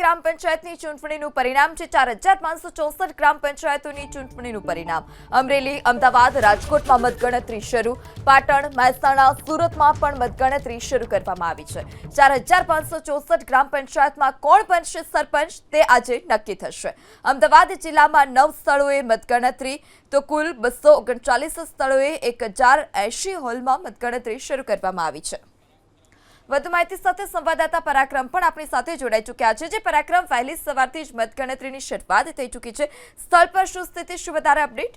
ગ્રામ પંચાયતની ચૂંટણીનું પરિણામ છે. ચાર હજાર પાંચસો ચોસઠ ગ્રામ પંચાયતોની ચૂંટણીનું પરિણામ. અમરેલી, અમદાવાદ રાજકોટમાં મતગણતરી શરૂ. પાટણ, મહેસાણા, સુરતમાં પણ મતગણતરી શરૂ કરવામાં આવી છે. ચાર હજાર પાંચસો ચોસઠ ગ્રામ પંચાયતમાં કોણ બનશે સરપંચ તે આજે નક્કી થશે. અમદાવાદ જિલ્લામાં નવ સ્થળોએ મતગણતરી, તો કુલ બસો ઓગણચાલીસ સ્થળોએ એક હજાર એંશી હોલમાં મતગણતરી શરૂ કરવામાં આવી છે. વધુ માહિતી સાથે સંવાદદાતા પરાક્રમ પણ આપણી સાથે જોડાઈ ચૂક્યા છે. જે પરાક્રમ વહેલી સવારથી જ મતગણતરીની શરૂઆત થઈ ચૂકી છે. સ્થળ પર શું સ્થિતિ, શું વધારે અપડેટ?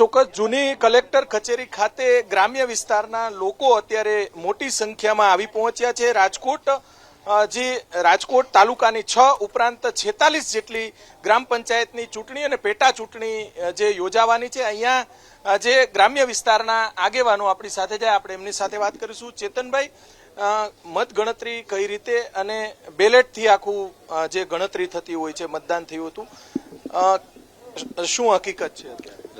ચોક્કસ જૂની કલેક્ટર કચેરી ખાતે ગ્રામ્ય વિસ્તારના લોકો અત્યારે મોટી સંખ્યામાં આવી પહોંચ્યા છે. રાજકોટ જે રાજકોટ તાલુકાની છ ઉપરાંત છેતાલીસ જેટલી ગ્રામ પંચાયતની ચૂંટણી અને પેટા ચૂંટણી જે યોજાવાની છે, અહીંયા જે ગ્રામ્ય વિસ્તારના આગેવાનો આપણી સાથે જાય આપણે એમની સાથે વાત કરીશું. ચેતનભાઈ મતગણતરી મત ગણતરી કઈ રીતે અને બેલેટથી આખું જે ગણતરી થતી હોય છે, મતદાન થયું હતું શું હકીકત છે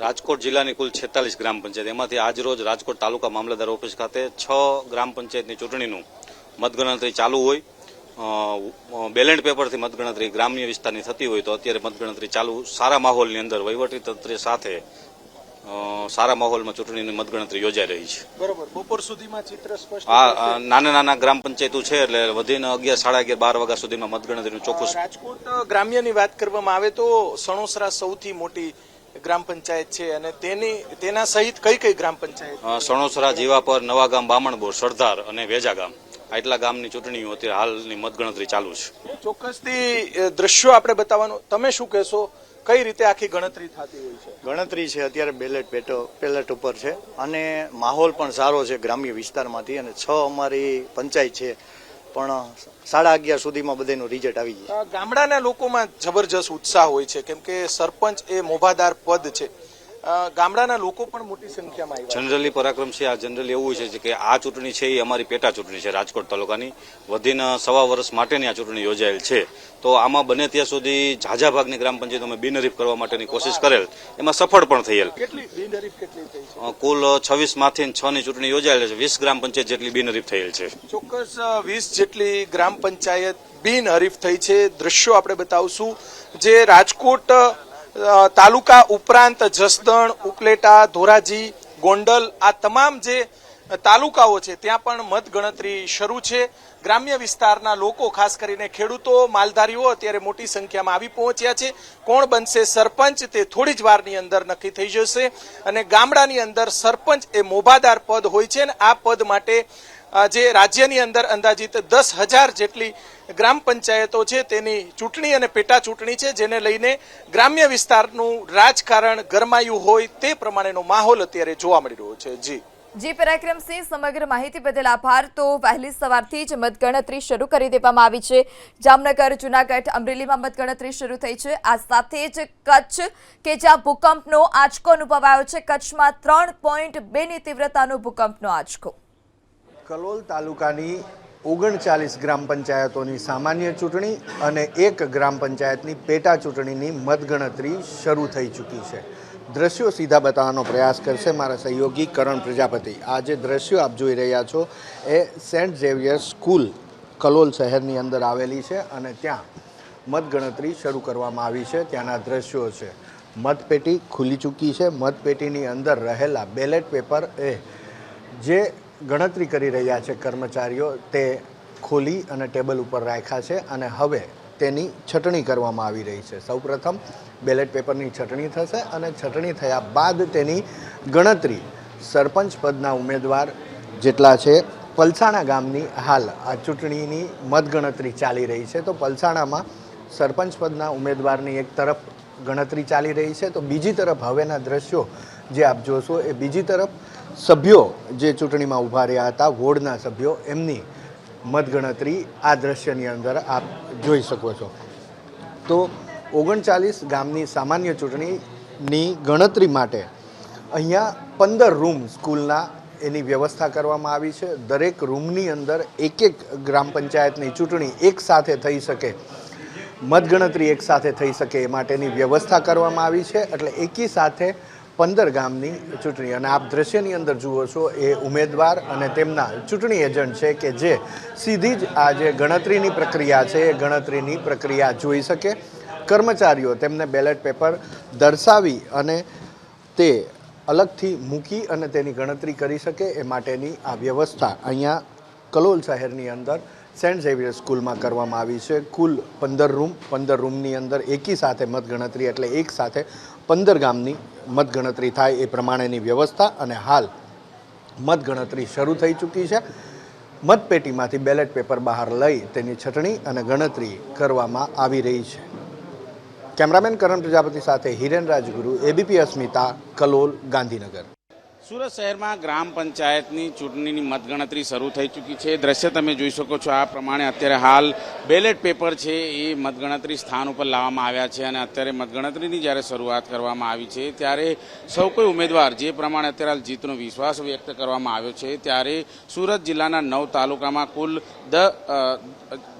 રાજકોટ જિલ્લાની કુલ છેતાલીસ ગ્રામ પંચાયત. એમાંથી આજ રોજ રાજકોટ તાલુકા મામલતદાર ઓફિસ ખાતે છ ગ્રામ પંચાયતની ચૂંટણીનું મતગણતરી ચાલુ હોય. બેલેટ પેપરથી મતગણતરી ગ્રામ્ય વિસ્તારની થતી હોય તો અત્યારે મતગણતરી ચાલુ સારા માહોલની અંદર વહીવટીતંત્ર સાથે સારા માહોલમાં ચૂંટણીની મતગણતરી યોજાઈ રહી છે. બરોબર. બપોર સુધીમાં ચિત્ર સ્પષ્ટ નાના નાના ગ્રામ પંચાયતો છે એટલે વધીને અગિયાર સાડા અગિયાર બાર વાગ્યા સુધીમાં મતગણતરીનું ચોખ્ખું રાજકોટ ગ્રામ્યની વાત કરવામાં આવે તો સણોસરા સૌથી મોટી ગ્રામ પંચાયત છે અને તેની તેના સહિત કઈ કઈ ગ્રામ પંચાયત? સણોસરા જીવાપર નવાગામ બામણબોર સરદાર અને વેજા ગામ આટલા ગામની ચૂંટણીઓ અત્યારે હાલની મતગણતરી ચાલુ છે. ચોક્કસથી દ્રશ્યો આપણે બતાવવાનું. તમે શું કહેશો? કઈ રીતે આખી ગણતરી થતી હોય છે? ગણતરી છે અત્યારે બેલેટ પેટો પેલેટ ઉપર છે. અને માહોલ પણ સારો છે ગ્રામ્ય વિસ્તારમાંથી. અને છ અમારી પંચાયત છે. પણ સાડા અગિયાર સુધીમાં બધાનું રિઝલ્ટ આવી જાય ગામડાના લોકોમાં જબરજસ્ત ઉત્સાહ હોય છે. કેમ કે સરપંચ એ મોભાદાર પદ છે. ગામડાના લોકો પણ મોટી સંખ્યામાં આવ્યા જનરલી પરાક્રમ છે આ જનરલી એવું છે કે આ ચૂંટણી છે એ અમારી પેટા ચૂંટણી છે રાજકોટ તાલુકાની. વધીને સવા વર્ષ માટેની આ ચૂંટણી યોજાયેલ છે. તો આમાં બને ત્યાં સુધી ઝાઝા ભાગની ગ્રામ પંચાયતો અમે બિનહરીફ કરવા માટેની કોશિશ કરેલ. એમાં સફળ પણ થયેલ. કુલ છવ્વીસમાંથી છ ની ચૂંટણી યોજાયેલ છે. વીસ ગ્રામ પંચાયત જેટલી બિનહરીફ થયેલ છે. ચોક્કસ વીસ જેટલી ગ્રામ પંચાયત બિનહરીફ થઈ છે. દ્રશ્યો આપણે બતાવશું. જે રાજકોટ તાલુકા ઉપરાંત જસદણ, ઉપલેટા, ધોરાજી, ગોંડલ, આ તમામ જે તાલુકાઓ છે, ત્યાં પણ મતગણતરી શરૂ છે. ગ્રામ્ય વિસ્તારના લોકો, ખાસ કરીને ખેડૂતો, માલધારીઓ અત્યારે મોટી સંખ્યામાં આવી પહોંચ્યા છે. કોણ બનશે સરપંચ, તે થોડી જ વારની અંદર નક્કી થઈ જશે. અને ગામડાની અંદર સરપંચ એ મોભાદાર પદ હોય છે અને આ પદ માટે જે રાજ્યની અંદર અંદાજિત દસ હજાર જેટલી ગ્રામ પંચાયતો છે, તેની ચૂંટણી અને પેટા ચૂંટણી છે, જેને લઈને ગ્રામ્ય વિસ્તારનું રાજકારણ ગરમાયું હોય તે પ્રમાણેનો માહોલ અત્યારે જોવા મળી રહ્યો છે. જી. જી, પરાક્રમસિંહ, સમગ્ર માહિતી બદલ આભાર. તો વહેલી સવારથી જ મતગણતરી શરૂ કરી દેવામાં આવી છે. જામનગર, જુનાગઢ, અમરેલીમાં મતગણતરી શરૂ થઈ છે. આ સાથે જ કચ્છ, કે જ્યાં ભૂકંપનો આંચકો અનુભવાયો છે, કચ્છમાં ત્રણ પોઈન્ટ બેની તીવ્રતાનો ભૂકંપનો આંચકો. કલોલ તાલુકાની ઓગણચાલીસ ગ્રામ પંચાયતોની સામાન્ય ચૂંટણી અને એક ગ્રામ પંચાયતની પેટા ચૂંટણીની મતગણતરી શરૂ થઈ ચૂકી છે. દ્રશ્યો સીધા બતાવવાનો પ્રયાસ કરશે મારા સહયોગી કરણ પ્રજાપતિ. આ જે દ્રશ્યો આપ જોઈ રહ્યા છો એ સેન્ટ ઝેવિયર સ્કૂલ કલોલ શહેરની અંદર આવેલી છે અને ત્યાં મતગણતરી શરૂ કરવામાં આવી છે. ત્યાંના દ્રશ્યો છે. મતપેટી ખુલી ચૂકી છે. મતપેટીની અંદર રહેલા બેલેટ પેપર એ જે ગણતરી કરી રહ્યા છે કર્મચારીઓ, તે ખોલી અને ટેબલ ઉપર રાખ્યા છે અને હવે તેની છટણી કરવામાં આવી રહી છે. સૌપ્રથમ બેલેટ પેપરની છટણી થશે અને છટણી થયા બાદ તેની ગણતરી સરપંચ પદના ઉમેદવાર જેટલા છે પલસાણા ગામની હાલ આ ચૂંટણીની મતગણતરી ચાલી રહી છે. તો પલસાણામાં સરપંચ પદના ઉમેદવારની એક તરફ ગણતરી ચાલી રહી છે. તો બીજી તરફ હવેના દ્રશ્યો જે આપ જોશો એ બીજી તરફ સભ્યો જે ચૂંટણીમાં ઊભા રહ્યા હતા, વોર્ડના સભ્યો, એમની મતગણતરી આ દ્રશ્યની અંદર આપ જોઈ શકો છો. તો ઓગણચાલીસ ગામની સામાન્ય ચૂંટણીની ગણતરી માટે અહીંયા પંદર રૂમ સ્કૂલના એની વ્યવસ્થા કરવામાં આવી છે. દરેક રૂમની અંદર એક એક ગ્રામ પંચાયતની ચૂંટણી એક સાથે થઈ શકે, મતગણતરી એક સાથે થઈ શકે એ માટેની વ્યવસ્થા કરવામાં આવી છે. એટલે એકી સાથે પંદર ગામની ચૂંટણી અને આપ દ્રશ્યની અંદર જુઓ છો, એ ઉમેદવાર અને તેમના ચૂંટણી એજન્ટ છે કે જે સીધી જ આ જે ગણતરીની પ્રક્રિયા છે, એ ગણતરીની પ્રક્રિયા જોઈ શકે. કર્મચારીઓ તેમને બેલેટ પેપર દર્શાવી અને તે અલગથી મૂકી અને તેની ગણતરી કરી શકે, એ માટેની આ વ્યવસ્થા અહીંયા કલોલ શહેરની અંદર સેન્ટ ઝેવિયર સ્કૂલમાં કરવામાં આવી છે. કુલ પંદર રૂમ, પંદર રૂમની અંદર એકી સાથે મતગણતરી એટલે એક સાથે પંદર ગામની મતગણતરી થાય એ પ્રમાણેની વ્યવસ્થા અને હાલ મતગણતરી શરૂ થઈ ચૂકી છે. મતપેટીમાંથી બેલેટ પેપર બહાર લઈ તેની છટણી અને ગણતરી કરવામાં આવી રહી છે. કેમેરામેન કરણ પ્રજાપતિ સાથે હિરેન રાજગુરુ, એબીપી અસ્મિતા, કલોલ, ગાંધીનગર. સુરત શહેરમાં ગ્રામ પંચાયતની ચૂંટણીની મતગણતરી શરૂ થઈ ચૂકી છે. દ્રશ્ય તમે જોઈ શકો છો. આ પ્રમાણે અત્યારે હાલ બેલેટ પેપર છે એ મતગણતરી સ્થાન ઉપર લાવવામાં આવ્યા છે અને અત્યારે મતગણતરીની જ્યારે શરૂઆત કરવામાં આવી છે ત્યારે સૌ કોઈ ઉમેદવાર જે પ્રમાણે અત્યારે હાલ જીતનો વિશ્વાસ વ્યક્ત કરવામાં આવ્યો છે ત્યારે સુરત જિલ્લાના નવ તાલુકામાં કુલ દ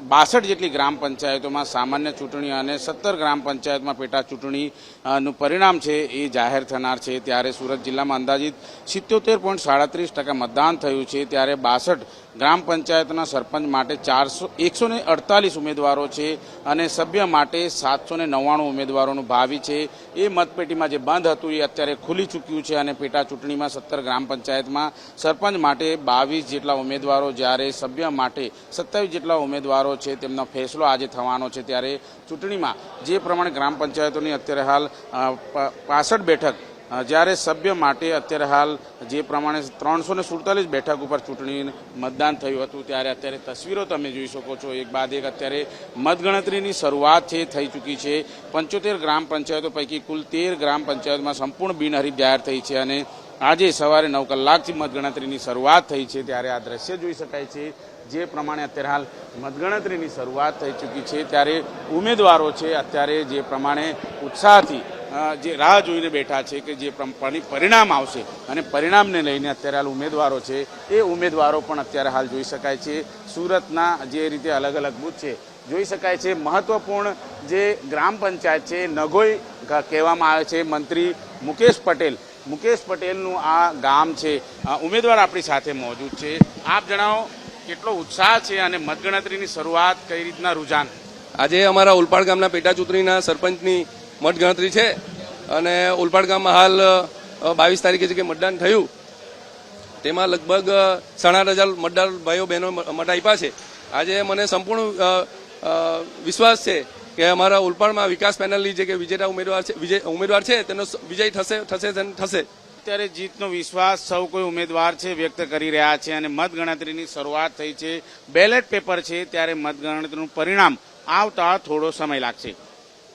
બાસઠ જેટલી ગ્રામ પંચાયતોમાં સામાન્ય ચૂંટણી અને સત્તર ગ્રામ પંચાયતમાં પેટા ચૂંટણીનું પરિણામ છે એ જાહેર થનાર છે. ત્યારે સુરત જિલ્લામાં અંદાજિત સિત્યોતેર પોઈન્ટ સાડત્રીસ ટકા મતદાન થયું છે ત્યારે બાસઠ ગ્રામ પંચાયતના સરપંચ માટે ચારસો, એકસો ને અડતાલીસ ઉમેદવારો છે અને સભ્ય માટે સાતસો નવ્વાણું ઉમેદવારોનું ભાવિ છે. એ મતપેટીમાં જે બંધ હતું એ અત્યારે ખુલી ચૂક્યું છે અને પેટા ચૂંટણીમાં સત્તર ગ્રામ પંચાયતમાં સરપંચ માટે બાવીસ જેટલા ઉમેદવારો, જ્યારે સભ્ય માટે સત્તાવીસ જેટલા ઉમેદવારો છે તેમનો ફેસલો આજે થવાનો છે. ત્યારે ચૂંટણીમાં જે પ્રમાણે ગ્રામ પંચાયતોની અત્યારે હાલ પાસઠ બેઠક જ્યારે સભ્ય માટે અત્યારે હાલ જે પ્રમાણે ત્રણસો ને સુડતાલીસ બેઠક ઉપર ચૂંટણી મતદાન થયું હતું, ત્યારે અત્યારે તસવીરો તમે જોઈ શકો છો. એક બાદ એક અત્યારે મતગણતરીની શરૂઆત છે, થઈ ચૂકી છે. પંચોતેર ગ્રામ પંચાયતો પૈકી કુલ તેર ગ્રામ પંચાયતમાં સંપૂર્ણ બિનહરીફ જાહેર થઈ છે અને આજે સવારે નવ કલાકથી મતગણતરીની શરૂઆત થઈ છે, ત્યારે આ દ્રશ્ય જોઈ શકાય છે. જે પ્રમાણે અત્યારે હાલ મતગણતરીની શરૂઆત થઈ ચૂકી છે, ત્યારે ઉમેદવારો છે, અત્યારે જે પ્રમાણે ઉત્સાહથી જે રાહ જોઈને બેઠા છે કે જે પરિણામ આવશે અને પરિણામને લઈને અત્યારે હાલ ઉમેદવારો છે, એ ઉમેદવારો પણ અત્યારે હાલ જોઈ શકાય છે. સુરતના જે રીતે અલગ અલગ બૂથ છે, જોઈ શકાય છે. મહત્વપૂર્ણ જે ગ્રામ પંચાયત છે, નગોઈ કહેવામાં આવે છે, મંત્રી મુકેશ પટેલ. મુકેશ પટેલનું આ ગામ છે. ઉમેદવાર આપણી સાથે મોજૂદ છે. આપ જણાવો, કેટલો ઉત્સાહ છે અને મતગણતરીની શરૂઆત કઈ રીતના, રુઝાન? આજે અમારા ઉલપાડ ગામના પેટા ચૂંટણીના સરપંચની મતગણતરી છે અને ઉલપાડ ગામમાં હાલ બાવીસ તારીખે જે કે મતદાન થયું, તેમાં લગભગ સાડા હજાર મતદાર ભાઈઓ બહેનો મત આપ્યા છે. આજે મને સંપૂર્ણ વિશ્વાસ છે કે અમારા ઉલપાડમાં વિકાસ પેનલની જે કે વિજેતા ઉમેદવાર છે, વિજય, ઉમેદવાર છે, તેનો વિજય થશે થશે તેને થશે. અત્યારે જીતનો વિશ્વાસ સૌ કોઈ ઉમેદવાર છે વ્યક્ત કરી રહ્યા છે અને મતગણતરીની શરૂઆત થઈ છે. બેલેટ પેપર છે, ત્યારે મતગણતરીનું પરિણામ આવતા થોડો સમય લાગશે.